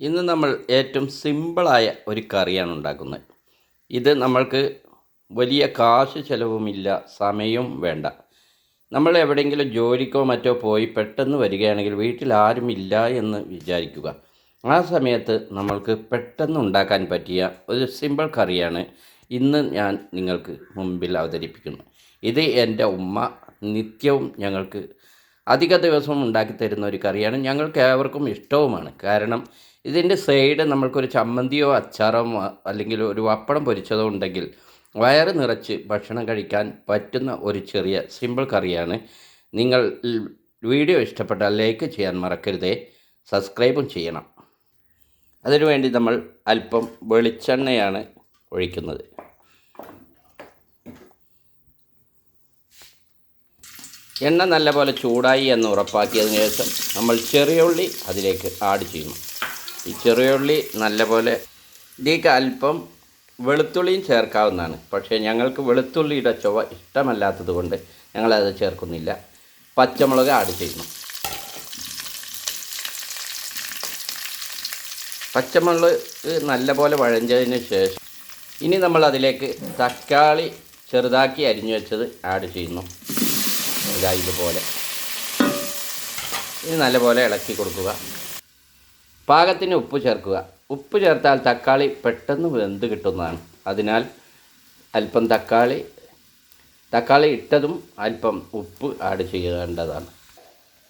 ഇന്ന് നമ്മൾ ഏറ്റവും സിമ്പിളായ ഒരു കറിയാണ് ഉണ്ടാക്കുന്നത്. ഇത് നമ്മൾക്ക് വലിയ കാശ് ചിലവുമില്ല സമയവും വേണ്ട. നമ്മൾ എവിടെയെങ്കിലും ജോലിക്കോ മറ്റോ പോയി പെട്ടെന്ന് വരികയാണെങ്കിൽ വീട്ടിൽ ആരും ഇല്ല എന്ന് വിചാരിക്കുക. ആ സമയത്ത് നമ്മൾക്ക് പെട്ടെന്ന് ഉണ്ടാക്കാൻ പറ്റിയ ഒരു സിമ്പിൾ കറിയാണ് ഇന്ന് ഞാൻ നിങ്ങൾക്ക് മുമ്പിൽ അവതരിപ്പിക്കുന്നത് ഇത് എന്റെ ഉമ്മ നിത്യവും ഞങ്ങൾക്ക് അധിക ദിവസവും ഉണ്ടാക്കി തരുന്ന ഒരു കറിയാണ്. ഞങ്ങൾക്ക് ഏവർക്കും ഇഷ്ടവുമാണ്. കാരണം ഇതിന്റെ സൈഡ് നമ്മൾക്കൊരു ചമ്മന്തിയോ അച്ചാറോ അല്ലെങ്കിൽ ഒരു വപ്പടം പൊരിച്ചതോ ഉണ്ടെങ്കിൽ വയറ് നിറച്ച് ഭക്ഷണം കഴിക്കാൻ പറ്റുന്ന ഒരു ചെറിയ സിമ്പിൾ കറിയാണ്. നിങ്ങൾ വീഡിയോ ഇഷ്ടപ്പെട്ടാൽ ലൈക്ക് ചെയ്യാൻ മറക്കരുതേ. സബ്സ്ക്രൈബും ചെയ്യണം. അതിനുവേണ്ടി നമ്മൾ അല്പം വെളിച്ചെണ്ണയാണ് ഒഴിക്കുന്നത്. എണ്ണ നല്ലപോലെ ചൂടായി എന്ന് ഉറപ്പാക്കിയതിന് ശേഷം നമ്മൾ ചെറിയ ഉള്ളി അതിലേക്ക് ആഡ് ചെയ്യണം. ഈ ചെറിയ ഉള്ളി നല്ലപോലെ ഇതിലേക്ക് അല്പം വെളുത്തുള്ളിയും ചേർക്കാവുന്നതാണ്. പക്ഷേ ഞങ്ങൾക്ക് വെളുത്തുള്ളിയുടെ ചുവ ഇഷ്ടമല്ലാത്തത് കൊണ്ട് ഞങ്ങളത് ചേർക്കുന്നില്ല. പച്ചമുളക് ആഡ് ചെയ്യുന്നു. പച്ചമുളക് നല്ലപോലെ വഴഞ്ഞതിന് ശേഷം ഇനി നമ്മൾ അതിലേക്ക് തക്കാളി ചെറുതാക്കി അരിഞ്ഞു വെച്ചത് ആഡ് ചെയ്യുന്നു. ഇതാ ഇതുപോലെ. ഇനി നല്ലപോലെ ഇളക്കി കൊടുക്കുക. പാകത്തിന് ഉപ്പ് ചേർക്കുക. ഉപ്പ് ചേർത്താൽ തക്കാളി പെട്ടെന്ന് വെന്ത് കിട്ടുന്നതാണ്. അതിനാൽ അല്പം തക്കാളി തക്കാളി ഇട്ടതും അല്പം ഉപ്പ് ആഡ് ചെയ്യേണ്ടതാണ്.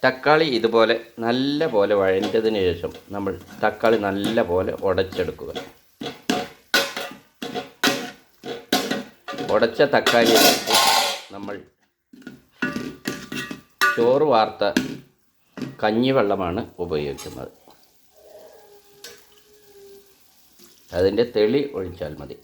തക്കാളി ഇതുപോലെ നല്ല പോലെ വഴഞ്ഞതിന് ശേഷം നമ്മൾ തക്കാളി നല്ല പോലെ ഉടച്ചെടുക്കുക. ഉടച്ച തക്കാളി നമ്മൾ ചോറ് വാർത്ത കഞ്ഞിവെള്ളമാണ് ഉപയോഗിക്കുന്നത്. അതിന്റെ തെളി ഒഴിച്ചാൽ മതി.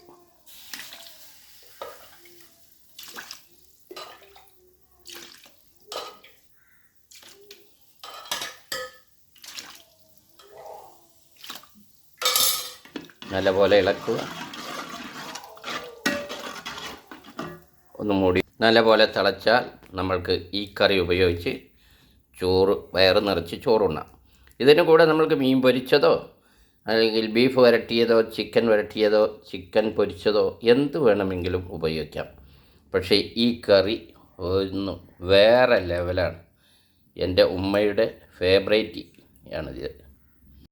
നല്ലപോലെ ഇളക്കുക. ഒന്ന് മൂടി. നല്ലപോലെ തിളച്ചാൽ നമ്മൾക്ക് ഈ കറി ഉപയോഗിച്ച് ചോറ് വയറ് നിറച്ച് ചോറുണ്ണാം. ഇതിന് കൂടെ നമ്മൾക്ക് മീൻ പൊരിച്ചതോ അല്ലെങ്കിൽ ബീഫ് വരട്ടിയതോ ചിക്കൻ വരട്ടിയതോ ചിക്കൻ പൊരിച്ചതോ എന്ത് വേണമെങ്കിലും ഉപയോഗിക്കാം. പക്ഷേ ഈ കറി ഒന്ന് വേറെ ലെവലാണ് എന്റെ ഉമ്മയുടെ ഫേവറേറ്റ് ആണിത്.